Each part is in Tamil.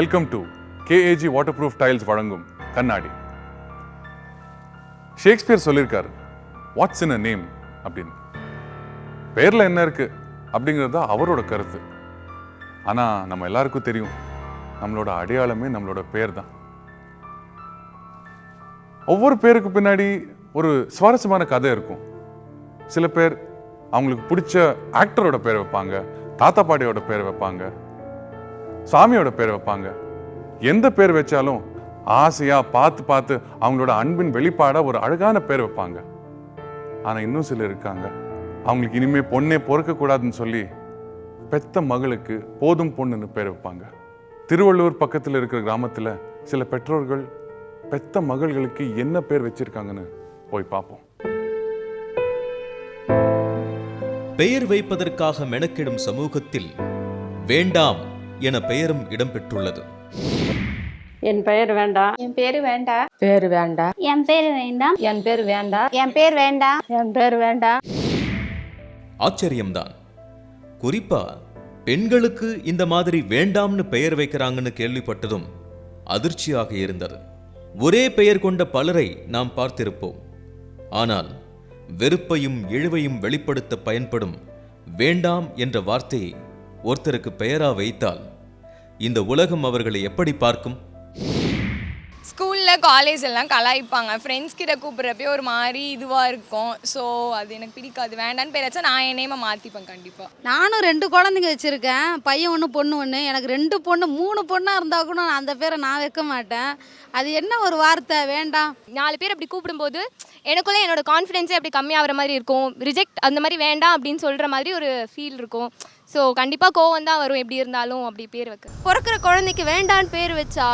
Welcome to KAG water proof tiles வழங்கும் கண்ணாடி. ஷேக்ஸ்பியர் சொல்லியிருக்காரு வாட்ஸ் இன் அ நேம் அப்படின்னு. பேர்ல என்ன இருக்கு அப்படிங்கிறது தான் அவரோட கருத்து. ஆனா நம்ம எல்லாருக்கும் தெரியும் நம்மளோட அடையாளமே நம்மளோட பேர் தான். ஒவ்வொரு பேருக்கு பின்னாடி ஒரு சுவாரஸ்யமான கதை இருக்கும். சில பேர் அவங்களுக்கு பிடிச்ச ஆக்டரோட பேர் வைப்பாங்க தாத்தா பாட்டியோட பேர் வைப்பாங்க சாமியோட பேர் வைப்பாங்க. எந்த பேர் வச்சாலும் ஆசையா பார்த்து பார்த்து அவங்களோட அன்பின் வெளிப்பாடாக ஒரு அழகான பேர் வைப்பாங்க. ஆனா இன்னும் சிலர் இருக்காங்க. அவங்களுக்கு இனிமேல் பொண்ணே பொறுக்கக்கூடாதுன்னு சொல்லி பெத்த மகளுக்கு போதும் பொண்ணுன்னு பேர் வைப்பாங்க. திருவள்ளூர் பக்கத்தில் இருக்கிற கிராமத்துல சில பெற்றோர்கள் பெத்த மகள்களுக்கு என்ன பேர் வச்சிருக்காங்கன்னு போய் பார்ப்போம். பெயர் வைப்பதற்காக மெனக்கிடும் சமூகத்தில் வேண்டாம் என பெயரும் இடம்பெற்றுள்ளது. என் பெயர் வேண்டாம் என் பேரு வேண்டாம் பேர் வேண்டாம் என் பேரு வேண்டாம் என் பேர் வேண்டாம் என் பேர் வேண்டாம் என் பேர் வேண்டாம் ஆச்சரியம்தான். குறிப்பா பெண்களுக்கு இந்த மாதிரி வேண்டாம்னு பெயர் வைக்கிறாங்கன்னு கேள்விப்பட்டதும் அதிர்ச்சியாக இருந்தது. ஒரே பெயர் கொண்ட பலரை நாம் பார்த்திருப்போம். ஆனால் வெறுப்பையும் இழிவையும் வெளிப்படுத்த பயன்படும் வேண்டாம் என்ற வார்த்தையை ஒருத்தருக்கு பெயரா வைத்தால் இந்த உலகம் அவர்களை எப்படி பார்க்கும்? ஸ்கூலில் காலேஜ் எல்லாம் கலாய்ப்பாங்க. ஃப்ரெண்ட்ஸ் கிட்ட கூப்பிட்றப்பே ஒரு மாதிரி இதுவாக இருக்கும். ஸோ அது எனக்கு பிடிக்காது. வேண்டான்னு பேர் வச்சா நான் என் நேமை மாற்றிப்பேன் கண்டிப்பாக நானும் ரெண்டு குழந்தைங்க வச்சுருக்கேன். பையன் ஒன்று பொண்ணு ஒன்று எனக்கு ரெண்டு பொண்ணு மூணு பொண்ணாக இருந்தால் கூட நான் அந்த பேரை நான் வைக்க மாட்டேன். அது என்ன ஒரு வார்த்தை? வேண்டாம். நாலு பேர் அப்படி கூப்பிடும்போது எனக்குள்ளே என்னோட கான்ஃபிடென்ஸே அப்படி கம்மியாகிற மாதிரி இருக்கும். ரிஜெக்ட் அந்த மாதிரி வேண்டாம் அப்படின்னு சொல்கிற மாதிரி ஒரு ஃபீல் இருக்கும். ஸோ கண்டிப்பாக கோவம் தான் வரும் எப்படி இருந்தாலும் அப்படி பேர் வைக்க. பிறக்கிற குழந்தைக்கு வேண்டான்னு பேர் வச்சா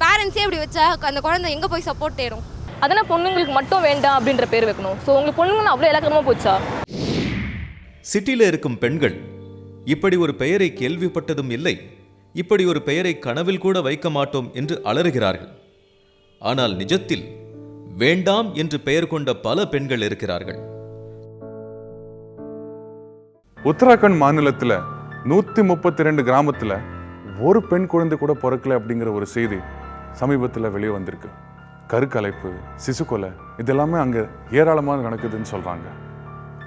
பேரண்ட்ஸே அப்படி வச்சா அந்த குழந்தை எங்கே போய் சப்போர்ட் தேடும்? அதனால் பொண்ணுங்களுக்கு மட்டும் வேண்டாம் அப்படின்ற பேர் வைக்கணும். ஸோ உங்களுக்கு பொண்ணுங்கன்னு அவ்வளோ இலக்கணமாக போச்சா? சிட்டில இருக்கும் பெண்கள் இப்படி ஒரு பெயரை கேள்விப்பட்டதும் இல்லை இப்படி ஒரு பெயரை கனவில் கூட வைக்க மாட்டோம் என்று அலறுகிறார்கள். ஆனால் நிஜத்தில் வேண்டாம் என்று பெயர் கொண்ட பல பெண்கள் இருக்கிறார்கள். உத்தராகண்ட் மாநிலத்தில் நூற்றி முப்பத்தி ரெண்டு கிராமத்தில் ஒரு பெண் குழந்தை கூட பிறக்கல அப்படிங்கிற ஒரு செய்தி சமீபத்தில் வெளியே வந்திருக்கு. கருக்கலைப்பு சிசு கொலை இதெல்லாமே அங்கே ஏராளமாக நடக்குதுன்னு சொல்கிறாங்க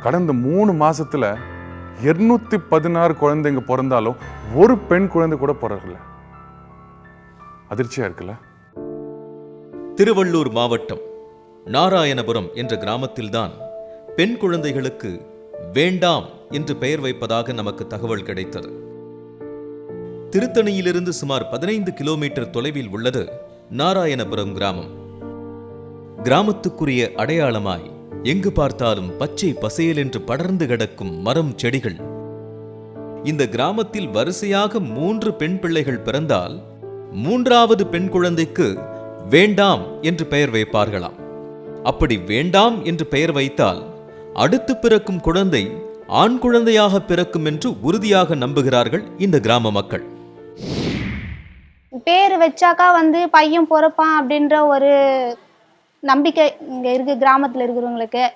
கடந்த மூணு மாதத்தில் இருநூத்தி பதினாறு குழந்தைங்க பிறந்தாலும் ஒரு பெண் குழந்தை கூட பிறக்கல. அதிர்ச்சியாக இருக்குல்ல? திருவள்ளூர் மாவட்டம் நாராயணபுரம் என்ற கிராமத்தில்தான் பெண் குழந்தைகளுக்கு வேண்டாம் என்று பெயர் வைப்பதாக நமக்கு தகவல் கிடைத்தது. திருத்தணியிலிருந்து சுமார் பதினைந்து கிலோமீட்டர் தொலைவில் உள்ளது நாராயணபுரம் கிராமம். கிராமத்துக்குரிய அடையாளமாய் எங்கு பார்த்தாலும் பச்சை பசேல் என்று படர்ந்து கிடக்கும் மரம் செடிகள். இந்த கிராமத்தில் வரிசையாக மூன்று பெண் பிள்ளைகள் பிறந்தால் மூன்றாவது பெண் குழந்தைக்கு வேண்டாம் என்று பெயர் வைப்பார்களாம். அப்படி வேண்டாம் என்று பெயர் வைத்தால் அடுத்து பிறக்கும் குழந்தை ஆண் குழந்தையாக பிறக்கும் என்று உறுதியாக நம்புகிறார்கள் இந்த கிராம மக்கள். பேர் வச்சாக்கா வந்து பையன் பிறப்பான் அப்படின்ற ஒரு நம்பிக்கை இங்கே இருக்கு கிராமத்தில் இருக்கிறவங்களுக்கு.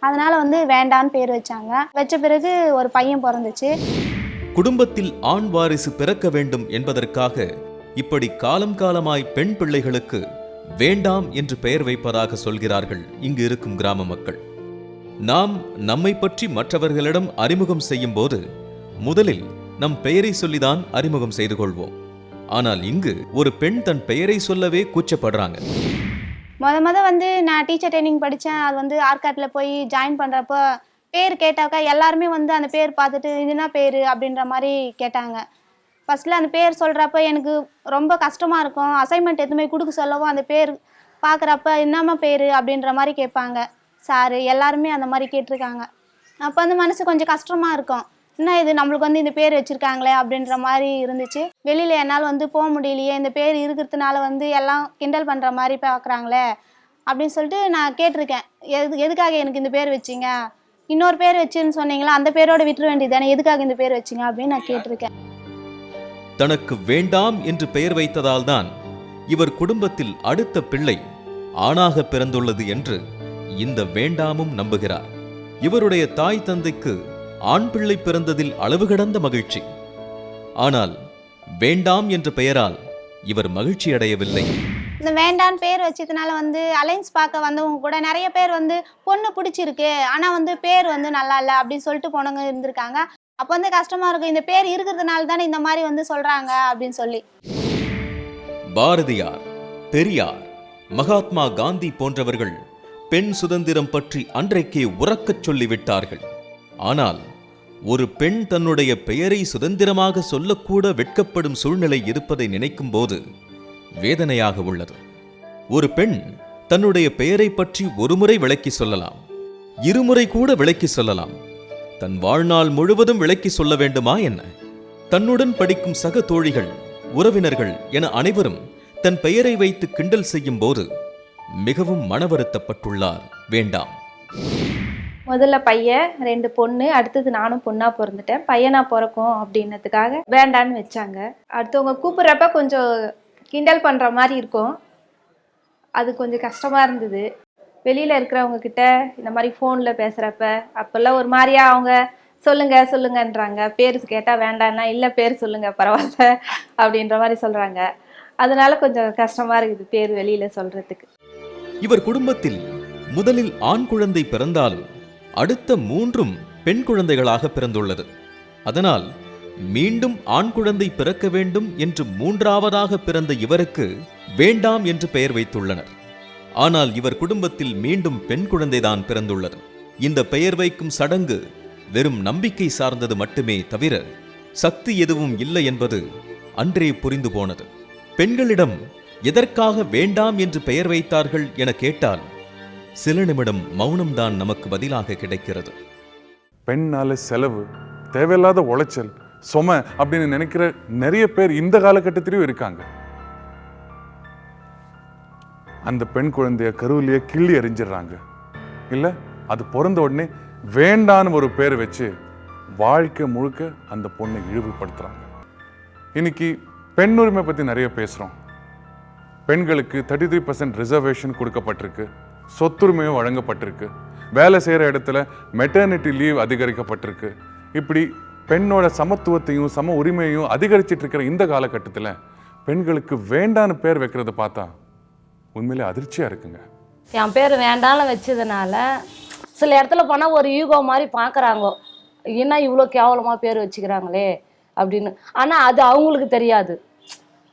அதனால வந்து வேண்டான்னு பேர் வச்சாங்க. வச்ச பிறகு ஒரு பையன் பிறந்துச்சு. குடும்பத்தில் ஆண் வாரிசு பிறக்க வேண்டும் என்பதற்காக இப்படி காலம் காலமாய் பெண் பிள்ளைகளுக்கு வேண்டாம் என்று பெயர் வைப்பதாக சொல்கிறார்கள் இங்கு இருக்கும் கிராம மக்கள். நாம் நம்மை பற்றி மற்றவர்களிடம் அறிமுகம் செய்யும் போது முதலில் நம் பெயரை சொல்லிதான் அறிமுகம் செய்து கொள்வோம். ஆனால் இங்கு ஒரு பெண் தன் பெயரை சொல்லவே கூச்சப்படுறாங்க. முத முத வந்து நான் டீச்சர் ட்ரைனிங் படித்தேன் அது வந்து ஆர்காட்டில் போய் ஜாயின் பண்ணுறப்போ பேர் கேட்டாக்கா எல்லாருமே வந்து அந்த பேர் பார்த்துட்டு இதுனா என்ன பேர்? அப்படின்ற மாதிரி கேட்டாங்க. ஃபஸ்ட்டில் அந்த பேர் சொல்கிறப்ப எனக்கு ரொம்ப கஷ்டமாக இருக்கும். அசைன்மெண்ட் எதுவுமே கொடுக்க சொல்லவும் அந்த பேர் பார்க்குறப்ப என்னம்மா பேர்? அப்படின்ற மாதிரி கேட்பாங்க. சாரு எல்லாருமே அந்த மாதிரி கேட்டிருக்காங்க. அப்போ வந்து மனசு கொஞ்சம் கஷ்டமாக இருக்கும். என்ன இது நம்மளுக்கு வந்து இந்த பேர் வச்சுருக்காங்களே அப்படின்ற மாதிரி இருந்துச்சு. வெளியில் என்னால் வந்து போக முடியலையே இந்த பேர் இருக்கிறதுனால வந்து எல்லாம் கிண்டல் பண்ணுற மாதிரி பார்க்குறாங்களே அப்படின்னு சொல்லிட்டு நான் கேட்டிருக்கேன். எது எதுக்காக எனக்கு இந்த பேர் வச்சீங்க? இன்னொரு பேர் வச்சுன்னு சொன்னீங்களா? அந்த பேரோட விட்டுற வேண்டியதானே எதுக்காக இந்த பேர் வச்சீங்க அப்படின்னு நான் கேட்டிருக்கேன். தனக்கு வேண்டாம் என்று பெயர் வைத்ததால்தான் இவர் குடும்பத்தில் அடுத்த பிள்ளை ஆணாக பிறந்துள்ளது என்று இந்த வேண்டாமும் நம்புகிறார். இவருடைய தாய் தந்தைக்கு ஆண் பிள்ளை பிறந்ததில் அளவு கடந்த மகிழ்ச்சி. ஆனால் வேண்டாம் என்ற பெயரால் இவர் மகிழ்ச்சி அடையவில்லை. இந்த வேண்டான்னு பேர் வச்சதுனால வந்து அலைன்ஸ் பார்க்க வந்தவங்க கூட நிறைய பேர் வந்து பொண்ணு பிடிச்சிருக்கு ஆனால் வந்து பேர் வந்து நல்லா இல்லை அப்படின்னு சொல்லிட்டு போனவங்க இருந்திருக்காங்க. அப்போ வந்து கஷ்டமா இருக்கும். இந்த பேர் இருக்கிறதுனால தானே இந்த மாதிரி வந்து சொல்றாங்க அப்படின்னு சொல்லி. பாரதியார் பெரியார் மகாத்மா காந்தி போன்றவர்கள் பெண் சுதந்திரம் பற்றி அன்றைக்கே உறக்கச் சொல்லிவிட்டார்கள். ஆனால் ஒரு பெண் தன்னுடைய பெயரை சுதந்திரமாக சொல்லக்கூட வெட்கப்படும் சூழ்நிலை இருப்பதை நினைக்கும் போது வேதனையாக உள்ளது. ஒரு பெண் தன்னுடைய பெயரை பற்றி ஒருமுறை விளக்கி சொல்லலாம் இருமுறை கூட விளக்கி சொல்லலாம். தன் வாழ்நாள் முழுவதும் விளக்கி சொல்ல வேண்டுமா என்ன? தன்னுடன் படிக்கும் சக தோழிகள் உறவினர்கள் என அனைவரும் தன் பெயரை வைத்து கிண்டல் செய்யும் போது மிகவும் மனவருத்தப்பட்டுள்ளார். வேண்டாம். முதல்ல பையன் ரெண்டு பொண்ணு அடுத்தது நானும் பொண்ணா பிறந்துட்டேன். பையனா பிறக்கும் அப்படின்னதுக்காக வேண்டான்னு வச்சாங்க. அடுத்தவங்க கூப்பிட்றப்ப கொஞ்சம் கிண்டல் பண்ற மாதிரி இருக்கும். அது கொஞ்சம் கஷ்டமா இருந்தது. வெளியில இருக்கிறவங்க கிட்ட இந்த மாதிரி ஃபோனில் பேசுறப்ப அப்பெல்லாம் ஒரு மாதிரியா அவங்க? சொல்லுங்க சொல்லுங்கன்றாங்க. பேர் கேட்டால் வேண்டாம்னா இல்லை பேர் சொல்லுங்க பரவாயில்ல. அப்படின்ற மாதிரி சொல்றாங்க. அதனால கொஞ்சம் கஷ்டமா இருக்குது பேர் வெளியில சொல்றதுக்கு. இவர் குடும்பத்தில் முதலில் ஆண் குழந்தை பிறந்தாலும் அடுத்த மூன்றும் பெண் குழந்தைகளாக பிறந்துள்ளது. அதனால் மீண்டும் ஆண் குழந்தை பிறக்க வேண்டும் என்று மூன்றாவதாக பிறந்த இவருக்கு வேண்டாம் என்று பெயர் வைத்துள்ளனர். ஆனால் இவர் குடும்பத்தில் மீண்டும் பெண் குழந்தைதான் பிறந்துள்ளது. இந்த பெயர் வைக்கும் சடங்கு வெறும் நம்பிக்கை சார்ந்தது மட்டுமே தவிர சக்தி எதுவும் இல்லை என்பது அன்றே புரிந்து போனது. பெண்களிடம் எதற்காக வேண்டாம் என்று பெயர் வைத்தார்கள் என கேட்டால் சில நிமிடம் மௌனம்தான் நமக்கு பதிலாக கிடைக்கிறது. பெண்ணால செலவு தேவையில்லாத உளைச்சல் சும அப்படின்னு நினைக்கிற நிறைய பேர் இந்த காலகட்டத்திலையும் இருக்காங்க. அந்த பெண் குழந்தைய கருவிலேயே கிள்ளி எறிஞ்சிடுறாங்க. இல்லை அது பிறந்த உடனே வேண்டான்னு ஒரு பேர் வச்சு வாழ்க்கை முழுக்க அந்த பொண்ணை இழிவுபடுத்துகிறாங்க இன்னைக்கு பெண் உரிமை பற்றி நிறைய பேசுகிறோம் பெண்களுக்கு தேர்ட்டி த்ரீ பர்சன்ட் ரிசர்வேஷன் கொடுக்கப்பட்டிருக்கு. சொத்துரிமையும் வழங்கப்பட்டிருக்கு. வேலை செய்கிற இடத்துல மெட்டர்னிட்டி லீவ் அதிகரிக்கப்பட்டிருக்கு. இப்படி பெண்ணோட சமத்துவத்தையும் சம உரிமையையும் அதிகரிச்சிட்டு இருக்கிற இந்த காலகட்டத்தில் பெண்களுக்கு வேண்டான்னு பேர் வைக்கிறத பார்த்தா உண்மையிலே அதிர்ச்சியாக இருக்குங்க. என் பேர் வேண்டாம்னு வச்சதுனால சில இடத்துல போனால் ஒரு ஈகோ மாதிரி பார்க்குறாங்க என்ன இவ்வளோ கேவலமாக பேர் வச்சுக்கிறாங்களே அப்படின்னு. ஆனால் அது அவங்களுக்கு தெரியாது.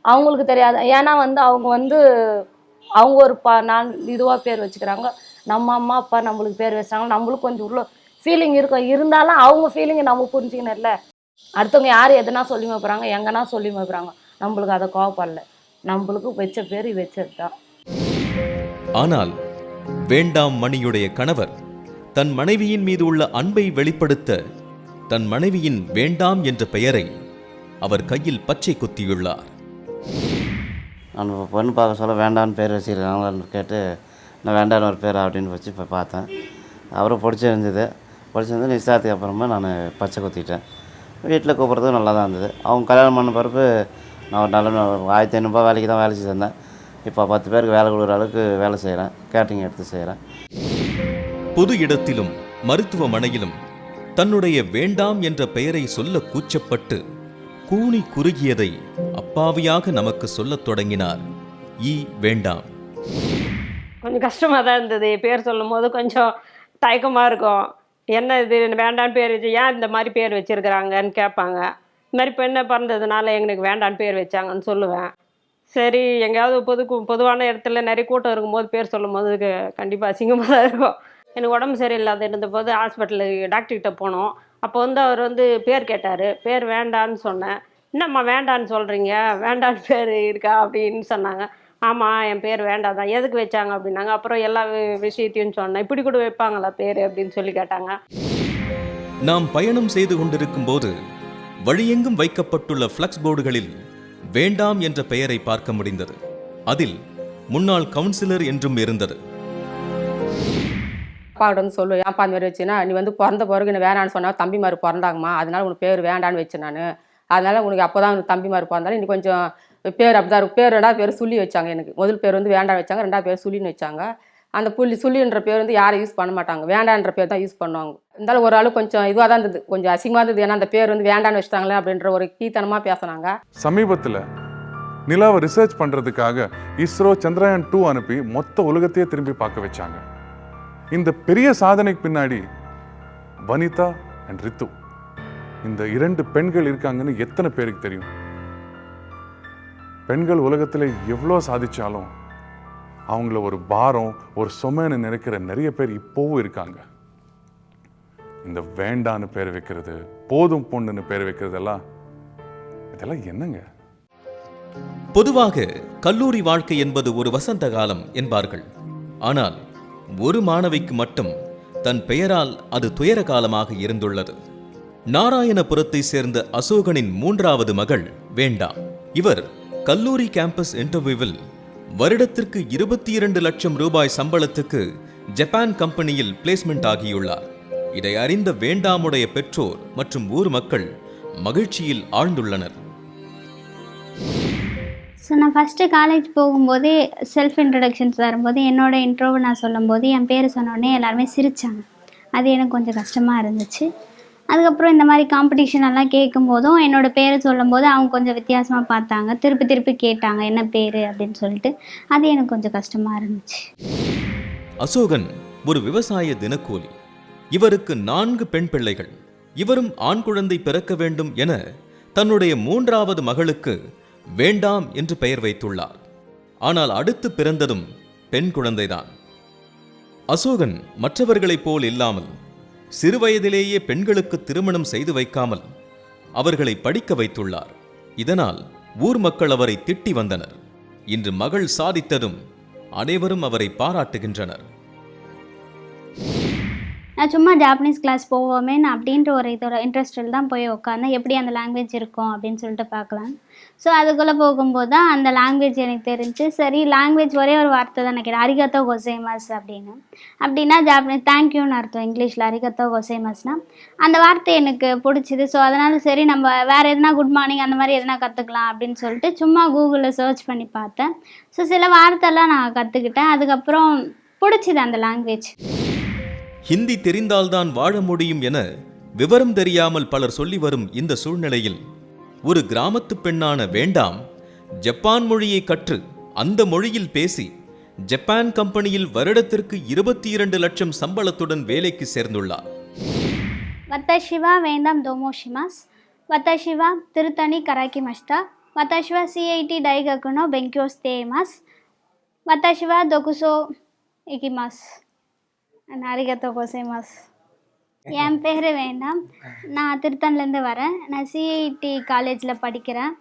அவங்களுக்கு தெரியாது. ஏன்னா வந்து அவங்க வந்து அவங்க ஒரு ப நான் இதுவாக பேர் வச்சுக்கிறாங்க. நம்ம அம்மா அப்பா நம்மளுக்கு பேர் வச்சாங்க நம்மளுக்கு கொஞ்சம் உள்ள ஃபீலிங் இருக்கும். இருந்தாலும் அவங்க ஃபீலிங்கை நம்ம புரிஞ்சுக்கணும்ல. அடுத்தவங்க யார் எதுனா சொல்லி போகிறாங்க எங்கன்னா சொல்லி போகிறாங்க நம்மளுக்கு அதை கோவப்படல. நம்மளுக்கு வச்ச பேர் வச்சது தான் ஆனால் வேண்டாம் மணியுடைய கணவர் தன் மனைவியின் மீது உள்ள அன்பை வெளிப்படுத்த தன் மனைவியின் வேண்டாம் என்ற பெயரை அவர் கையில் பச்சை குத்தியுள்ளார். நான் பொண்ணு பார்க்க சொல்ல வேண்டான்னு பேர் வச்சுருக்காங்களான்னு கேட்டு நான் வேண்டான்னு ஒரு பேர்? அப்படின்னு வச்சு இப்போ பார்த்தேன். அவரும் பிடிச்சிருந்தது. பிடிச்சிருந்து நிச்சயத்துக்கு அப்புறமா நான் பச்சை குத்திட்டேன். வீட்டில் கூப்பிட்றதும் நல்லா தான் இருந்தது. அவங்க கல்யாணம் பண்ண பிறப்பு நான் ஒரு நல்ல ஆயிரத்தி ஐநூறுபா வேலைக்கு தான் வேலை செஞ்சிருந்தேன் இப்போ பத்து பேருக்கு வேலை கொடுக்குற அளவுக்கு வேலை செய்கிறேன். கேட்டரிங் எடுத்து செய்கிறேன். பொது இடத்திலும் மருத்துவமனையிலும் தன்னுடைய வேண்டாம் என்ற பெயரை சொல்ல கூச்சப்பட்டு கூனி குறுகியதை அப்பாவியாக நமக்கு சொல்லத் தொடங்கினார். ஈ வேண்டாம். கொஞ்சம் கஷ்டமாக தான் இருந்தது பேர் சொல்லும் போது கொஞ்சம் தயக்கமாக இருக்கும். என்ன இது வேண்டான்னு பேர் வச்சு ஏன் இந்த மாதிரி பேர் வச்சுருக்குறாங்கன்னு கேட்பாங்க. இந்த மாதிரி பெண்ணை பிறந்ததுனால எங்களுக்கு வேண்டான்னு பேர் வச்சாங்கன்னு சொல்லுவேன். சரி எங்கேயாவது பொது பொதுவான இடத்துல நிறைய கூட்டம் இருக்கும்போது பேர் சொல்லும் போது கண்டிப்பாக அசிங்கமாக தான் இருக்கும். எனக்கு உடம்பு சரியில்லாத இருந்தபோது ஹாஸ்பிட்டலுக்கு டாக்டர்கிட்ட போனோம். அப்போ வந்து அவர் வந்து பேர் கேட்டார். பேர் வேண்டான்னு சொன்னேன். என்னம்மா வேண்டான்னு சொல்கிறீங்க வேண்டான்னு பேர் இருக்கா? அப்படின்னு சொன்னாங்க. ஆமாம் என் பேர் வேண்டாம் தான் எதுக்கு வச்சாங்க அப்படின்னாங்க. அப்புறம் எல்லா விஷயத்தையும் சொன்னேன். இப்படி கூட வைப்பாங்களா பேர் அப்படின்னு சொல்லி கேட்டாங்க. நாம் பயணம் செய்து கொண்டிருக்கும் போது வழியெங்கும் வைக்கப்பட்டுள்ள ஃப்ளக்ஸ் போர்டுகளில் வேண்டாம் என்ற பெயரை பார்க்க முடிந்தது. அதில் முன்னாள் கவுன்சிலர் என்றும் இருந்தது. அப்பாவோட வந்து சொல்லுவேன் ஏன்ப்பா அந்த மாதிரி வச்சுன்னா நீ வந்து பிறந்த பிறகு என்ன வேணான்னு சொன்னால் தம்பி மாதிரி பிறந்தாங்கம்மா அதனால உனக்கு பேர் வேண்டான்னு வச்சேன் நான். அதனால உனக்கு அப்போ தான் உனக்கு தம்பி மாதிரி பிறந்தாலும் நீ கொஞ்சம் பேர் அப்படிதான் பேர் ரெண்டாவது பேர் சொல்லி வச்சாங்க எனக்கு. முதல் பேர் வந்து வேண்டாம் வச்சாங்க ரெண்டாவது பேர் சொல்லின்னு வச்சாங்க. அந்த புள்ளி சுள்ளின்ற பேர் வந்து யாரும் யூஸ் பண்ண மாட்டாங்க. வேண்டான்ற பேர் தான் யூஸ் பண்ணுவாங்க. இருந்தாலும் ஒரு ஆளு கொஞ்சம் இதுவாக தான் இருந்தது. கொஞ்சம் அசிங்கமாக இருந்தது. ஏன்னா அந்த பேர் வந்து வேண்டான்னு வச்சிட்டாங்களே அப்படின்ற ஒரு கீத்தனமாக பேசுனாங்க. சமீபத்தில் நிலாவை ரிசர்ச் பண்ணுறதுக்காக இஸ்ரோ சந்திரயான் டூ அனுப்பி மொத்த உலகத்தையே திரும்பி பார்க்க வச்சாங்க. இந்த பெரிய சாதனைக்கு பின்னாடி வனிதா அண்ட் ரித்து. இந்த இரண்டு பெண்கள் இருக்காங்கன்னு எத்தனை பேருக்கு தெரியும்? பெண்கள் உலகத்தில் எவ்வளோ சாதிச்சாலும் அவங்கள ஒரு பாரம் ஒரு சுமைன்னு நினைக்கிற நிறைய பேர் இப்போவும் இருக்காங்க. இந்த வேண்டான்னு பேர் வைக்கிறது போதும் பொண்ணுன்னு பேர் வைக்கிறதெல்லாம் இதெல்லாம் என்னங்க? பொதுவாக கல்லூரி வாழ்க்கை என்பது ஒரு வசந்த காலம் என்பார்கள். ஆனால் ஒரு மாணவிக்கு மட்டும். தன் பெயரால் அது துயர காலமாக இருந்துள்ளது. நாராயணபுரத்தை சேர்ந்த அசோகனின் மூன்றாவது மகள் வேண்டா. இவர் கல்லூரி கேம்பஸ் இன்டர்வியூவில் வருடத்திற்கு இருபத்தி இரண்டு லட்சம் ரூபாய் சம்பளத்துக்கு ஜப்பான் கம்பெனியில் பிளேஸ்மெண்ட் ஆகியுள்ளார். இதை அறிந்த வேண்டாமுடைய பெற்றோர் மற்றும் ஊர் மக்கள் மகிழ்ச்சியில் ஆழ்ந்துள்ளனர். ஸோ நான் ஃபஸ்ட்டு காலேஜ் போகும்போதே செல்ஃப் இன்ட்ரடக்ஷன்ஸ் வரும்போது என்னோட இன்ட்ரோவை நான் சொல்லும்போது என் பேர் சொன்னோடனே எல்லாருமே சிரித்தாங்க அது எனக்கு கொஞ்சம் கஷ்டமாக இருந்துச்சு. அதுக்கப்புறம் இந்த மாதிரி காம்படிஷன் எல்லாம் கேட்கும்போதும் என்னோட பேரை சொல்லும்போது அவங்க கொஞ்சம் வித்தியாசமாக பார்த்தாங்க. திருப்பி திருப்பி கேட்டாங்க என்ன பேர்? அப்படின்னு சொல்லிட்டு. அது எனக்கு கொஞ்சம் கஷ்டமாக இருந்துச்சு. அசோகன் ஒரு விவசாய தினக்கூலி. இவருக்கு நான்கு பெண் பிள்ளைகள். இவரும் ஆண் குழந்தை பிறக்க வேண்டும் என தன்னுடைய மூன்றாவது மகளுக்கு வேண்டாம் என்று பெயர் வைத்துள்ளார். ஆனால் அடுத்து பிறந்ததும் பெண் குழந்தைதான். அசோகன் மற்றவர்களைப் போல் இல்லாமல் சிறுவயதிலேயே பெண்களுக்கு திருமணம் செய்து வைக்காமல் அவர்களை படிக்க வைத்துள்ளார். இதனால் ஊர் மக்கள் அவரை திட்டி வந்தனர். இன்று மகள் சாதித்ததும் அனைவரும் அவரை பாராட்டுகின்றனர். நான் சும்மா ஜாப்பனீஸ் கிளாஸ் போவோமே நான் அப்படின்ற ஒரு இதோட இன்ட்ரெஸ்டில் தான் போய் உட்காந்தேன் எப்படி அந்த லாங்குவேஜ் இருக்கும் அப்படின்னு சொல்லிட்டு பார்க்கலாம். ஸோ அதுக்குள்ளே போகும்போது தான் அந்த லாங்குவேஜ் எனக்கு தெரிஞ்சு சரி லாங்குவேஜ் ஒரே ஒரு வார்த்தை தான் நினைக்கிறேன். அரிகத்தோ கொசைமாஸ் அப்படின்னு. அப்படின்னா ஜாப்பனீஸ் தேங்க்யூன்னு அர்த்தம். இங்கிலீஷில் அரிகத்தோ கொசைமாஸ்னால் அந்த வார்த்தை எனக்கு பிடிச்சிது. ஸோ அதனால் சரி நம்ம வேறு எதுனா குட் மார்னிங் அந்த மாதிரி எதுனா கற்றுக்கலாம் அப்படின்னு சொல்லிட்டு சும்மா கூகுளில் சர்ச் பண்ணி பார்த்தேன். ஸோ சில வார்த்தைலாம் நான் கற்றுக்கிட்டேன் அதுக்கப்புறம் பிடிச்சிது அந்த லாங்குவேஜ் ஹிந்தி தெரிந்தால்தான் வாழ முடியும் என விவரம் தெரியாமல் பலர் சொல்லி வரும் இந்த சூழ்நிலையில் ஒரு கிராமத்து பெண்ணான வேண்டாம் ஜப்பான் மொழியை கற்று அந்த மொழியில் பேசி ஜப்பான் கம்பெனியில் வருடத்திற்கு இருபத்தி இரண்டு லட்சம் சம்பளத்துடன் வேலைக்கு சேர்ந்துள்ளார். வத்தஷிவா வேண்டாம் தோமோ ஷிமாஸ். வத்தஷிவா திருத்தணி கராக்கி மஸ்தா வத்தஷிவா சிஐடி டைககுனோ பெங்கியோஸ் தேமாஸ். வத்தஷிவா தொகுசோ இகிமாஸ் நான் அரிகத்தோ என் பேர் வேண்டாம். நான் திருத்தன்லேருந்து வரேன். நான் சிஐடி காலேஜில் படிக்கிறேன்.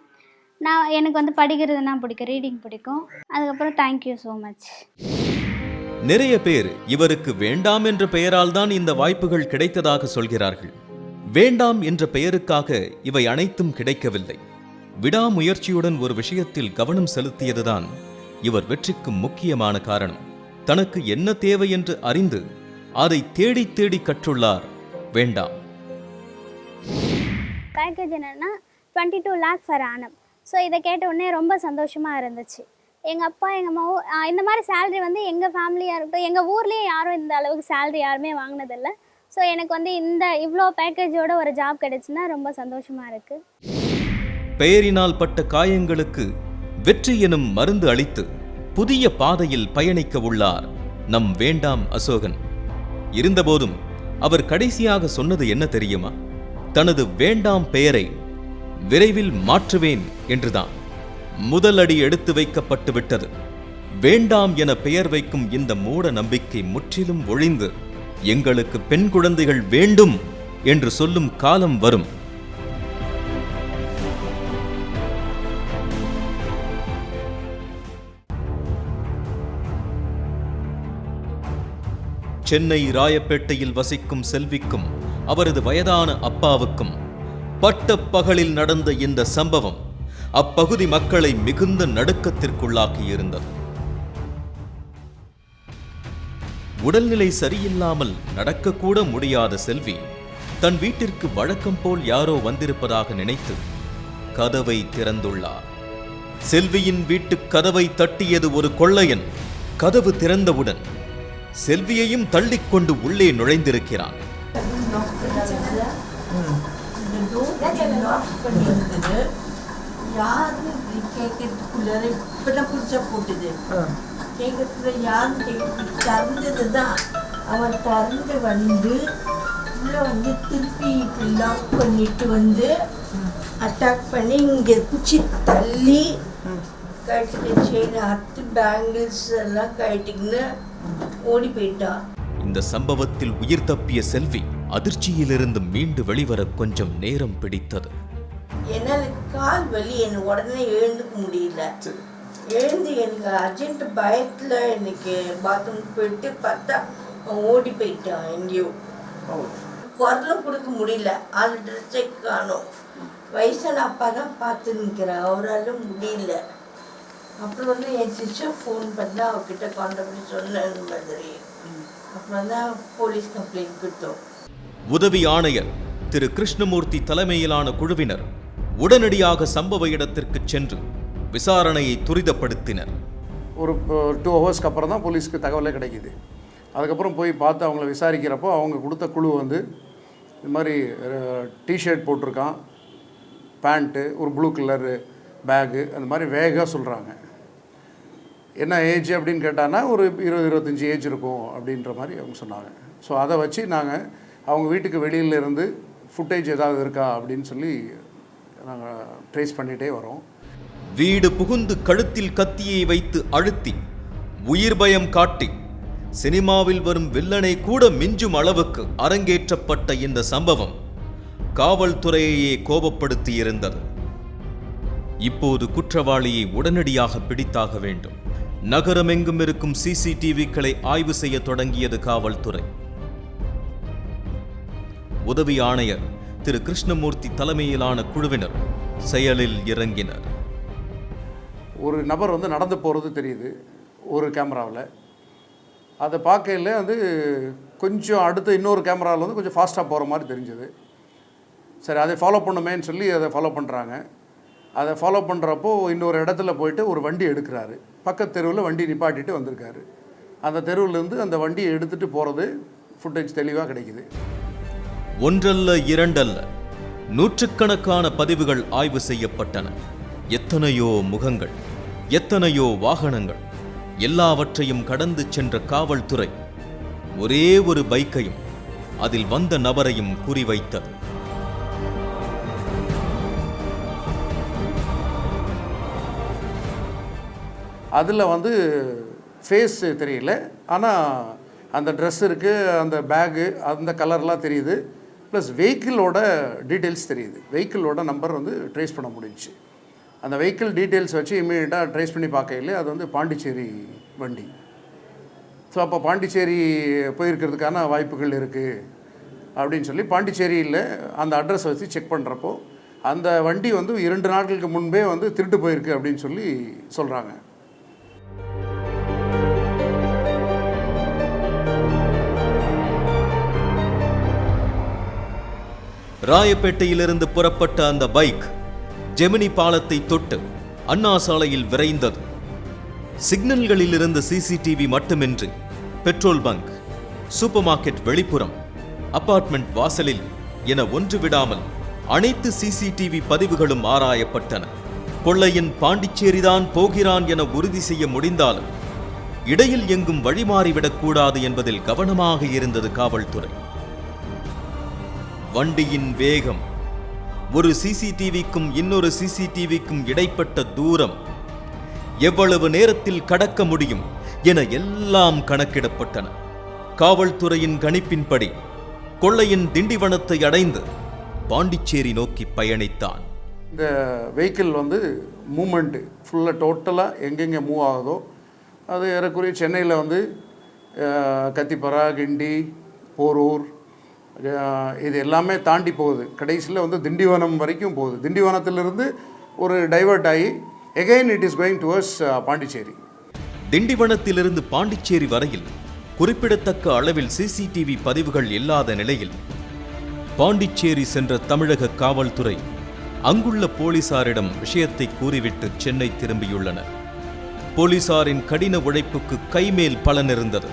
நான் எனக்கு வந்து படிக்கிறதுனா பிடிக்கும். ரீடிங் பிடிக்கும். அதுக்கப்புறம் தேங்க்யூ ஸோ மச் நிறைய பேர் இவருக்கு வேண்டாம் என்ற பெயரால் தான் இந்த வாய்ப்புகள் கிடைத்ததாக சொல்கிறார்கள். வேண்டாம் என்ற பெயருக்காக இவை அனைத்தும் கிடைக்கவில்லை. விடாமுயற்சியுடன் ஒரு விஷயத்தில் கவனம் செலுத்தியதுதான் இவர் வெற்றிக்கு முக்கியமான காரணம். தனக்கு என்ன தேவை என்று அறிந்து அதை தேடி தேடி கற்றுள்ளார். வேண்டாம். பேக்கேஜ் என்னென்னா twenty two lakh per annum so இதை கேட்ட உடனே ரொம்ப சந்தோஷமாக இருந்துச்சு. எங்கள் அப்பா எங்கள் அம்மாவும் இந்த மாதிரி சேலரி வந்து எங்கள் ஃபேமிலியாக இருக்கட்டும் எங்கள் ஊர்லேயே யாரும் இந்த அளவுக்கு சேலரி யாருமே வாங்கினதில்ல. ஸோ எனக்கு வந்து இந்த இவ்வளோ பேக்கேஜோட ஒரு ஜாப் கிடைச்சுன்னா ரொம்ப சந்தோஷமாக இருக்குது பெயரினால் பட்ட காயங்களுக்கு வெற்றி எனும் மருந்து அளித்து புதிய பாதையில் பயணிக்க உள்ளார் நம் வேண்டாம் அசோகன். இருந்தபோதும் அவர் கடைசியாக சொன்னது என்ன தெரியுமா? தனது வேண்டாம் பெயரை விரைவில் மாற்றுவேன் என்றுதான். முதல் அடி எடுத்து வைக்கப்பட்டு விட்டது. வேண்டாம் என பெயர் வைக்கும் இந்த மூட நம்பிக்கை முற்றிலும் ஒழிந்து எங்களுக்கு பெண் குழந்தைகள் வேண்டும் என்று சொல்லும் காலம் வரும். சென்னை ராயப்பேட்டையில் வசிக்கும் செல்விக்கும் அவரது வயதான அப்பாவுக்கும் பட்ட பகலில் நடந்த இந்த சம்பவம் அப்பகுதி மக்களை மிகுந்த நடுக்கத்திற்குள்ளாக்கியிருந்தது. உடல்நிலை சரியில்லாமல் நடக்கக்கூட முடியாத செல்வி தன் வீட்டிற்கு வழக்கம் போல் யாரோ வந்திருப்பதாக நினைத்து கதவை திறந்துள்ளார். செல்வியின் வீட்டு கதவை தட்டியது ஒரு கொள்ளையன். கதவு திறந்தவுடன் செல்வியையும் தள்ளிக்கொண்டு உள்ளே நுழைந்திருக்கிறான். யாரு கேட்கறதுல யாருன்னு கேட்கறது திறந்தது தான் அவன் திறந்து வந்து உள்ள வந்து திருப்பி லாக் பண்ணிட்டு வந்து அட்டாக் பண்ணி இங்கே குச்சி தள்ளி கட்டிட்டு செயின் அத்து பேங்கிள்ஸ் எல்லாம் கட்டிக்கின்னு ஓடி போயிட்டான் இந்த சம்பவத்தில் உயிர் தப்பிய செல்வி அதிர்ச்சியிலிருந்து மீண்டு வெளிவர கொஞ்சம் நேரம் பிடித்தது. என்னால் கால் வலி எனக்கு உடனே எழுந்துக்க முடியல. எழுந்து எனக்கு அர்ஜென்ட் பயத்தில் எனக்கு பாத்ரூம் போயிட்டு பார்த்தா ஓடி போயிட்டான் எங்கேயோ. குரலும் கொடுக்க முடியல. ஆள் ட்ரெஸ்ஸை காணும் வயசான அப்பா தான் பார்த்து நிற்கிறேன் அவரால் முடியல. அப்புறம் வந்து என் சிஸ்டர் ஃபோன் பண்ணி அவகிட்ட கான்டாக்ட் சொன்னேன் இந்த மாதிரி. அப்புறம் தான் போலீஸ் கம்ப்ளைண்ட் கொடுத்தோம். உதவி ஆணையர் திரு கிருஷ்ணமூர்த்தி தலைமையிலான குழுவினர் உடனடியாக சம்பவ இடத்திற்கு சென்று விசாரணையை துரிதப்படுத்தினர். ஒரு டூ ஹவர்ஸ்க்கு அப்புறம் தான் போலீஸ்க்கு தகவலே கிடைக்கிது. அதுக்கப்புறம் போய் பார்த்து அவங்கள விசாரிக்கிறப்போ அவங்க கொடுத்த குழு வந்து இது மாதிரி டிஷர்ட் போட்டிருக்கான் பேண்ட்டு ஒரு ப்ளூ கலரு பேகு அந்த மாதிரி வேகாக சொல்கிறாங்க என்ன ஏஜ் அப்படின்னு கேட்டான்னா ஒரு இருபது இருபத்தஞ்சி ஏஜ் இருக்கும் அப்படின்ற மாதிரி அவங்க சொன்னாங்க. ஸோ அதை வச்சு நாங்கள் அவங்க வீட்டுக்கு வெளியிலேருந்து ஃபுட்டேஜ் ஏதாவது இருக்கா அப்படின்னு சொல்லி நாங்கள் ட்ரேஸ் பண்ணிகிட்டே வரோம். வீடு புகுந்து கழுத்தில் கத்தியை வைத்து அழுத்தி உயிர் பயம் காட்டி சினிமாவில் வரும் வில்லனை கூட மிஞ்சும் அளவுக்கு அரங்கேற்றப்பட்ட இந்த சம்பவம் காவல்துறையையே கோபப்படுத்தியிருந்தது. இப்போது குற்றவாளியை உடனடியாக பிடித்தாக வேண்டும். நகரமெங்கும் இருக்கும் சிசிடிவிக்களை ஆய்வு செய்ய தொடங்கியது காவல்துறை. உதவி ஆணையர் திரு. கிருஷ்ணமூர்த்தி தலைமையிலான குழுவினர் செயலில் இறங்கினர். ஒரு நபர் வந்து நடந்து போகிறது தெரியுது ஒரு கேமராவில். அதை பார்க்கையில் வந்து கொஞ்சம் அடுத்து இன்னொரு கேமராவில் வந்து கொஞ்சம் ஃபாஸ்ட்டாக போகிற மாதிரி தெரிஞ்சது. சரி அதை ஃபாலோ பண்ணுமேன்னு சொல்லி அதை ஃபாலோ பண்ணுறாங்க அதை ஃபாலோ பண்ணுறப்போ இன்னொரு இடத்துல போயிட்டு ஒரு வண்டி எடுக்கிறாரு. பக்கத்து தெருவில் வண்டி நிப்பாட்டிட்டு வந்திருக்காரு. அந்த தெருவுலேருந்து அந்த வண்டியை எடுத்துகிட்டு போகிறது ஃபுட்டேஜ் தெளிவாக கிடைக்குது. ஒன்றல்ல இரண்டல்ல நூற்றுக்கணக்கான பதிவுகள் ஆய்வு செய்யப்பட்டன. எத்தனையோ முகங்கள் எத்தனையோ வாகனங்கள் எல்லாவற்றையும் கடந்து சென்ற காவல்துறை ஒரே ஒரு பைக்கையும் அதில் வந்த நபரையும் குறிவைத்தது. அதில் வந்து ஃபேஸ் தெரியல. ஆனால் அந்த ட்ரெஸ் இருக்குது அந்த பேகு அந்த கலர்லாம் தெரியுது. ப்ளஸ் வெஹிக்கிளோட டீட்டெயில்ஸ் தெரியுது. வெஹிக்கிளோட நம்பர் வந்து ட்ரேஸ் பண்ண முடிஞ்சுச்சு. அந்த வெஹிக்கிள் டீட்டெயில்ஸ் வச்சு இமீடியட்டாக ட்ரேஸ் பண்ணி பார்க்கையிலே அது வந்து பாண்டிச்சேரி வண்டி. ஸோ அப்போ பாண்டிச்சேரி போயிருக்கிறதுக்கான வாய்ப்புகள் இருக்குது அப்படின்னு சொல்லி பாண்டிச்சேரியில் அந்த அட்ரஸ் வச்சு செக் பண்ணுறப்போ அந்த வண்டி வந்து இரண்டு நாட்களுக்கு முன்பே வந்து திருட்டு போயிருக்கு அப்படின்னு சொல்லி சொல்கிறாங்க ராயப்பேட்டையிலிருந்து புறப்பட்ட அந்த பைக் ஜெமினி பாலத்தை தொட்டு அண்ணா சாலையில் விரைந்தது. சிக்னல்களில் இருந்து சிசிடிவி மட்டுமின்றி பெட்ரோல் பங்க் சூப்பர் மார்க்கெட் வெளிப்புறம் அபார்ட்மெண்ட் வாசலில் என ஒன்று விடாமல் அனைத்து சிசிடிவி பதிவுகளும் ஆராயப்பட்டன. கொள்ளையின் பாண்டிச்சேரிதான் போகிறான் என உறுதி செய்ய முடிந்தாலும் இடையில் எங்கும் வழிமாறிவிடக்கூடாது என்பதில் கவனமாக இருந்தது காவல்துறை. வண்டியின் வேகம். ஒரு சிசிடிவிக்கும் இன்னொரு சிசிடிவிக்கும் இடைப்பட்ட தூரம். எவ்வளவு நேரத்தில் கடக்க முடியும் என எல்லாம் கணக்கிடப்பட்டன. காவல்துறையின் கணிப்பின்படி கொள்ளையின் திண்டிவனத்தை அடைந்து பாண்டிச்சேரி நோக்கி பயணித்தான். இந்த வெஹிக்கிள் வந்து மூமெண்ட்டு ஃபுல்லாக டோட்டலாக எங்கெங்கே மூவ் ஆகுதோ அது ஏறக்குறைய சென்னையில் வந்து கத்திப்பரா கிண்டி போரூர் இது எல்லாமே தாண்டி போகுது. கடைசியில் வந்து திண்டிவனம் வரைக்கும் போகுது. திண்டிவனத்திலிருந்து ஒரு டைவர்ட் ஆகி again it is going towards Pondicherry. திண்டிவனத்திலிருந்து Pondicherry வரையில் குறிப்பிடத்தக்க அளவில் சிசிடிவி பதிவுகள் இல்லாத நிலையில் பாண்டிச்சேரி சென்ற தமிழக காவல்துறை அங்குள்ள போலீசாரிடம் விஷயத்தை கூறிவிட்டு சென்னை திரும்பியுள்ளனர். போலீசாரின் கடின உழைப்புக்கு கைமேல் பலன் இருந்தது.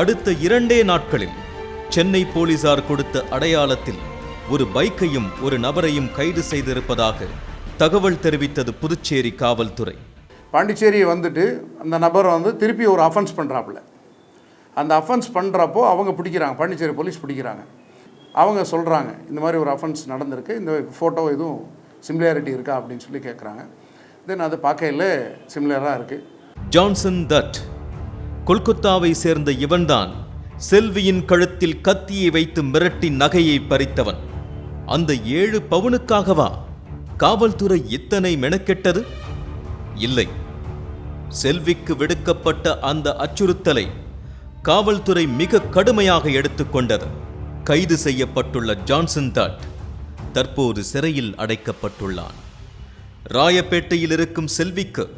அடுத்த இரண்டே நாட்களில் சென்னை போலீசார் கொடுத்த அடையாளத்தில் ஒரு பைக்கையும் ஒரு நபரையும் கைது செய்திருப்பதாக தகவல் தெரிவித்தது புதுச்சேரி காவல்துறை. பாண்டிச்சேரி வந்துட்டு அந்த நபர் வந்து திருப்பி ஒரு அஃபென்ஸ் பண்ணுறாப்புல அந்த அஃபென்ஸ் பண்ணுறப்போ அவங்க பிடிக்கிறாங்க பாண்டிச்சேரி போலீஸ் பிடிக்கிறாங்க. அவங்க சொல்கிறாங்க இந்த மாதிரி ஒரு அஃபென்ஸ் நடந்திருக்கு இந்த ஃபோட்டோ எதுவும் சிமிலாரிட்டி இருக்கா அப்படின்னு சொல்லி கேட்குறாங்க தென் அது பார்க்கையில் சிமிலராக இருக்குது ஜான்சன் தட் கொல்கத்தாவை சேர்ந்த இவன்தான் செல்வியின் கழுத்தில் கத்தியை வைத்து மிரட்டி நகையை பறித்தவன். அந்த ஏழு பவுனுக்காகவா? காவல்துறை இத்தனை மெனக்கெட்டது? இல்லை. செல்விக்கு விடுக்கப்பட்ட அந்த அச்சுறுத்தலை காவல்துறை மிக கடுமையாக எடுத்துக்கொண்டது கைது செய்யப்பட்டுள்ள ஜான்சன் தட் தற்போது சிறையில் அடைக்கப்பட்டுள்ளான். ராயப்பேட்டையில் இருக்கும் செல்விக்கு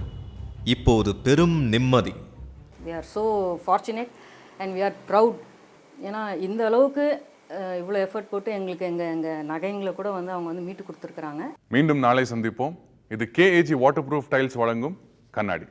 இப்போது பெரும் நிம்மதி. We are so fortunate and we are proud ஏன்னா இந்த அளவுக்கு இவ்வளோ எஃபர்ட் போட்டு எங்களுக்கு எங்கள் எங்கள் நகைங்களை கூட வந்து அவங்க வந்து மீட்டு கொடுத்துருக்குறாங்க. மீண்டும் நாளை சந்திப்போம். இது கேஏஜி வாட்டர் ப்ரூஃப் டைல்ஸ் வழங்கும் கண்ணாடி.